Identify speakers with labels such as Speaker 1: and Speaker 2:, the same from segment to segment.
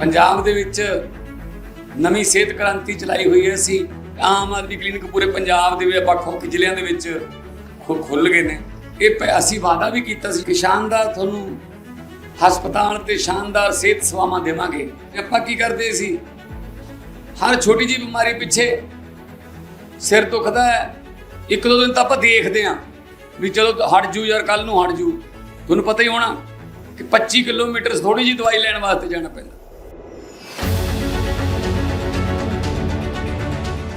Speaker 1: ਪੰਜਾਬ ਦੇ ਵਿੱਚ ਨਵੀਂ ਸਿਹਤ ਕ੍ਰਾਂਤੀ ਚਲਾਈ ਹੋਈ ਹੈ। ਅਸੀਂ ਆਮ ਆਦਮੀ ਕਲੀਨਿਕ ਪੂਰੇ ਪੰਜਾਬ ਦੇ ਵਿੱਚ ਵੱਖ-ਵੱਖ ਜ਼ਿਲ੍ਹਿਆਂ ਦੇ ਵਿੱਚ ਖੁੱਲ ਗਏ ਨੇ। ਇਹ ਅਸੀਂ ਵਾਅਦਾ ਵੀ ਕੀਤਾ ਸੀ ਕਿ ਸ਼ਾਨਦਾਰ ਤੁਹਾਨੂੰ ਹਸਪਤਾਲ ਤੇ ਸ਼ਾਨਦਾਰ ਸਿਹਤ ਸੇਵਾਵਾਂ ਦੇਵਾਂਗੇ। ਤੇ ਆਪਾਂ ਕੀ ਕਰਦੇ ਸੀ? ਹਰ ਛੋਟੀ ਜਿਹੀ ਬਿਮਾਰੀ ਪਿੱਛੇ ਸਿਰ ਦੁਖਦਾ ਹੈ। ਇੱਕ ਦੋ ਦਿਨ ਤਾਂ ਆਪਾਂ ਦੇਖਦੇ ਆਂ ਵੀ ਚਲੋ ਹਟ ਜੂ ਯਾਰ ਕੱਲ ਨੂੰ ਹਟ ਜੂ। ਤੁਹਾਨੂੰ ਪਤਾ ਹੀ ਹੋਣਾ ਕਿ 25 ਕਿਲੋਮੀਟਰ ਥੋੜੀ ਜਿਹੀ ਦਵਾਈ ਲੈਣ ਵਾਸਤੇ ਜਾਣਾ ਪੈਂਦਾ।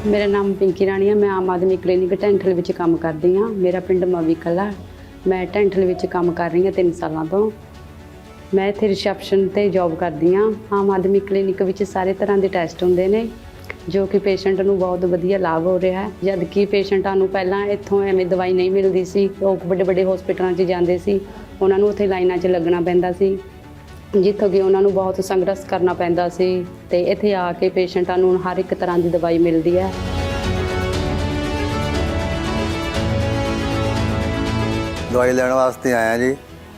Speaker 2: ਮੇਰਾ ਨਾਮ ਪਿੰਕੀ ਰਾਣੀ ਹੈ ਮੈਂ ਆਮ ਆਦਮੀ ਕਲੀਨਿਕ ਟੈਂਠਲ ਵਿੱਚ ਕੰਮ ਕਰਦੀ ਹਾਂ। ਮੇਰਾ ਪਿੰਡ ਮਵੀ ਕਲਾ। ਮੈਂ ਟੈਂਠਲ ਵਿੱਚ ਕੰਮ ਕਰ ਰਹੀ ਹਾਂ 3 ਸਾਲਾਂ ਤੋਂ। ਮੈਂ ਇੱਥੇ ਰਿਸੈਪਸ਼ਨ ਤੇ ਜੌਬ ਕਰਦੀ ਹਾਂ। ਆਮ ਆਦਮੀ ਕਲੀਨਿਕ ਵਿੱਚ ਸਾਰੇ ਤਰ੍ਹਾਂ ਦੇ ਟੈਸਟ ਹੁੰਦੇ ਨੇ। ਜੋ ਕਿ ਪੇਸ਼ੈਂਟ ਨੂੰ ਬਹੁਤ ਵਧੀਆ ਲਾਭ ਹੋ ਰਿਹਾ ਹੈ। ਜਦ ਕਿ ਪੇਸ਼ੈਂਟਾਂ ਨੂੰ ਪਹਿਲਾਂ ਇੱਥੋਂ ਐਵੇਂ ਦਵਾਈ ਨਹੀਂ ਮਿਲਦੀ ਸੀ। ਉਹ ਵੱਡੇ ਵੱਡੇ ਹਸਪੀਟਲਾਂ 'ਚ ਜਾਂਦੇ ਸੀ। ਉਹਨਾਂ ਨੂੰ ਉੱਥੇ ਲਾਈਨਾਂ 'ਚ ਲੱਗਣਾ ਪੈਂਦਾ ਸੀ। ਜਿੱਥੋਂ ਕਿ ਉਹਨਾਂ ਨੂੰ ਬਹੁਤ ਸੰਘਰਸ਼ ਕਰਨਾ ਪੈਂਦਾ ਸੀ ਤੇ ਇੱਥੇ ਆ ਕੇ ਪੇਸ਼ੈਂਟਾਂ ਨੂੰ ਹਰ ਇੱਕ ਤਰ੍ਹਾਂ ਦੀ ਦਵਾਈ ਮਿਲਦੀ ਹੈ।
Speaker 3: ਦਵਾਈ ਲੈਣ ਵਾਸਤੇ ਆਇਆ ਜੀ।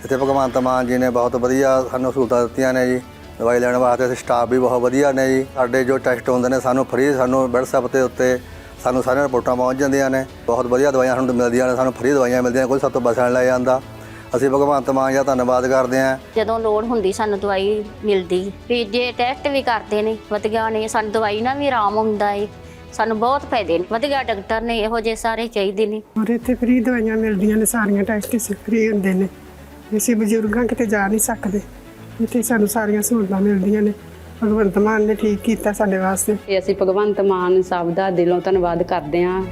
Speaker 3: ਇੱਥੇ ਭਗਵੰਤ ਮਾਨ ਜੀ ਨੇ ਬਹੁਤ ਵਧੀਆ ਸਾਨੂੰ ਸਹੂਲਤਾਂ ਦਿੱਤੀਆਂ ਨੇ ਜੀ। ਦਵਾਈ ਲੈਣ ਵਾਸਤੇ ਇੱਥੇ ਸਟਾਫ ਵੀ ਬਹੁਤ ਵਧੀਆ ਨੇ ਜੀ। ਸਾਡੇ ਜੋ ਟੈਸਟ ਹੁੰਦੇ ਨੇ ਸਾਨੂੰ ਫ੍ਰੀ ਸਾਨੂੰ WhatsApp ਤੇ ਉੱਤੇ ਸਾਨੂੰ ਸਾਰੀਆਂ ਰਿਪੋਰਟਾਂ ਪਹੁੰਚ ਜਾਂਦੀਆਂ ਨੇ। ਬਹੁਤ ਵਧੀਆ ਦਵਾਈਆਂ ਸਾਨੂੰ ਮਿਲਦੀਆਂ ਨੇ ਸਾਨੂੰ ਫ੍ਰੀ ਦਵਾਈਆਂ ਮਿਲਦੀਆਂ ਨੇ ਕੋਈ ਸਾਡੇ ਤੋਂ ਬਸਣ ਲੈ ਜਾਂਦਾ। ਅਸੀਂ ਭਗਵੰਤ ਮਾਨ ਦਾ ਧੰਨਵਾਦ ਕਰਦੇ ਹਾਂ।
Speaker 4: ਜਦੋਂ ਲੋੜ ਹੁੰਦੀ ਸਾਨੂੰ ਦਵਾਈ ਮਿਲਦੀ। ਵੀ ਜੇ ਟੈਸਟ ਵੀ ਕਰਦੇ ਨੇ ਵਧੀਆ ਨੇ ਸਾਨੂੰ ਦਵਾਈ ਨਾਲ ਵੀ ਆਰਾਮ ਹੁੰਦਾ ਏ। ਸਾਨੂੰ ਬਹੁਤ ਫਾਇਦੇ ਨੇ। ਵਧੀਆ ਡਾਕਟਰ ਨੇ ਇਹੋ ਜਿਹੇ ਸਾਰੇ ਚਾਹੀਦੇ ਨੇ।
Speaker 5: ਔਰ ਇੱਥੇ ਫ੍ਰੀ ਦਵਾਈਆਂ ਮਿਲਦੀਆਂ ਨੇ ਸਾਰੀਆਂ ਟੈਸਟ ਫ੍ਰੀ ਹੁੰਦੇ ਨੇ। ਅਸੀਂ ਬਜ਼ੁਰਗਾਂ ਕਿਤੇ ਜਾ ਨਹੀਂ ਸਕਦੇ। ਇੱਥੇ ਸਾਨੂੰ ਸਾਰੀਆਂ ਸਹੂਲਤਾਂ ਮਿਲਦੀਆਂ ਨੇ। ਭਗਵੰਤ ਮਾਨ ਨੇ ਠੀਕ ਕੀਤਾ ਸਾਡੇ ਵਾਸਤੇ।
Speaker 2: ਤੇ ਅਸੀਂ ਭਗਵੰਤ ਮਾਨ ਸਾਹਿਬ ਦਾ ਦਿਲੋਂ ਧੰਨਵਾਦ ਕਰਦੇ ਹਾਂ।